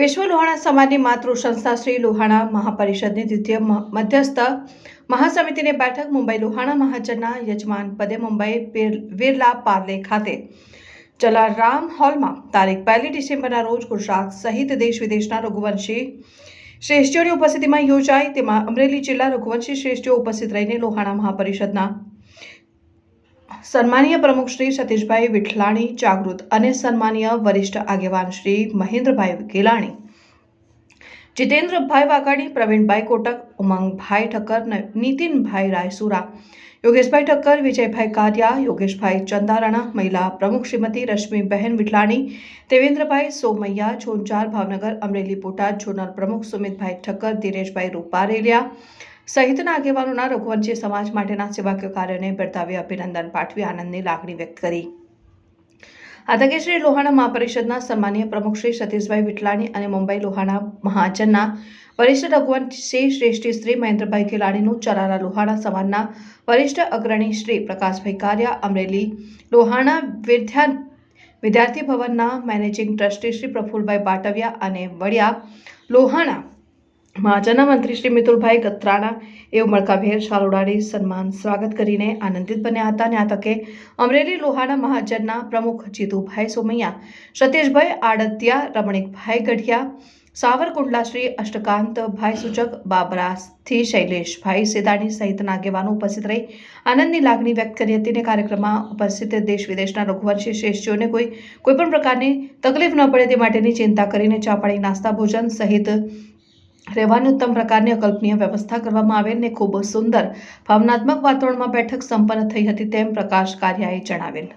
વિશ્વ લોહાણા સમાજની માતૃ સંસ્થા શ્રી લોહાણા મહાપરિષદની દ્વિતીય મધ્યસ્થ મહાસમિતિની બેઠક મુંબઈ લોહાણા મહાજનના યજમાન પદે મુંબઈ વિરલા પાર્લે ખાતે. જલારામ હોલમાં તારીખ પહેલી ડિસેમ્બરના રોજ ગુજરાત સહિત દેશ વિદેશના રઘુવંશી શ્રેષ્ઠીઓની ઉપસ્થિતિમાં યોજાઈ. તેમાં અમરેલી જિલ્લા રઘુવંશી શ્રેષ્ઠીઓ ઉપસ્થિત રહીને લોહાણા મહાપરિષદના સન્માનીય પ્રમુખ શ્રી સતીશભાઈ વિઠલાણી જાગૃત અને સન્માનીય વરિષ્ઠ આગેવાન શ્રી મહેન્દ્રભાઈ ગેલાણી, જીતેન્દ્રભાઈ વાઘાણી, પ્રવીણભાઈ કોટક, ઉમંગભાઈ ઠક્કર નીતિનભાઈ રાયસુરા, યોગેશભાઈ ઠક્કર, વિજયભાઈ કારિયા, યોગેશભાઈ ચંદારાણા, મહિલા પ્રમુખ શ્રીમતી રશ્મિબહેન વિઠલાણી, દેવેન્દ્રભાઈ સોમૈયા, છોંચાર ભાવનગર અમરેલી બોટાદ ઝોનલ પ્રમુખ સુમિતભાઈ ઠક્કર ધીરેશભાઈ રૂપારેલિયા સહિતના આગેવાનોના રઘુવંશી સમાજ માટેના સેવાકીય કાર્યને બિરદાવી અભિનંદન પાઠવી આનંદની લાગણી વ્યક્ત કરી. આ તકે શ્રી લોહાણા મહાપરિષદના સન્માનીય પ્રમુખ શ્રી સતીશભાઈ વિટલાણી અને મુંબઈ લોહાણા મહાજનના વરિષ્ઠ રઘુવંશી શ્રેષ્ઠી શ્રી મહેન્દ્રભાઈ ખેલાણીનું ચરારા લોહાણા સમાજના વરિષ્ઠ અગ્રણી શ્રી પ્રકાશભાઈ કારિયા, અમરેલી લોહાણા વિદ્યા વિદ્યાર્થી ભવનના મેનેજિંગ ટ્રસ્ટી શ્રી પ્રફુલભાઈ બાટવિયા અને વડિયા લોહાણા મહાજનના મંત્રી શ્રી મિતુલભાઈ ગત્રાણા એવું મળકાભેર શાલોડાની સન્માન સ્વાગત કરીને આનંદિત બન્યા હતા અને આ તકે અમરેલી લોહાણા મહાજનના પ્રમુખ જીતુભાઈ સોમૈયા, સતીશભાઈ આડતિયા, રમણીકભાઈ ગઢિયા, સાવરકુંડલા શ્રી અષ્ટકાંતભાઈ સૂચક, બાબરાથી શૈલેષભાઈ સેદાણી સહિતના આગેવાનો ઉપસ્થિત રહી આનંદની લાગણી વ્યક્ત કરી હતી અને કાર્યક્રમમાં ઉપસ્થિત દેશ વિદેશના રઘુવંશી શ્રેષ્ઠીઓને કોઈ કોઈપણ પ્રકારની તકલીફ ન પડે તે માટેની ચિંતા કરીને ચા નાસ્તા ભોજન સહિત રહેવાની ઉત્તમ પ્રકારની અકલ્પનીય વ્યવસ્થા કરવામાં આવેલ ને ખૂબ સુંદર, ભાવનાત્મક વાતાવરણમાં બેઠક સંપન્ન થઈ હતી તેમ પ્રકાશ કારિયાએ જણાવેલ.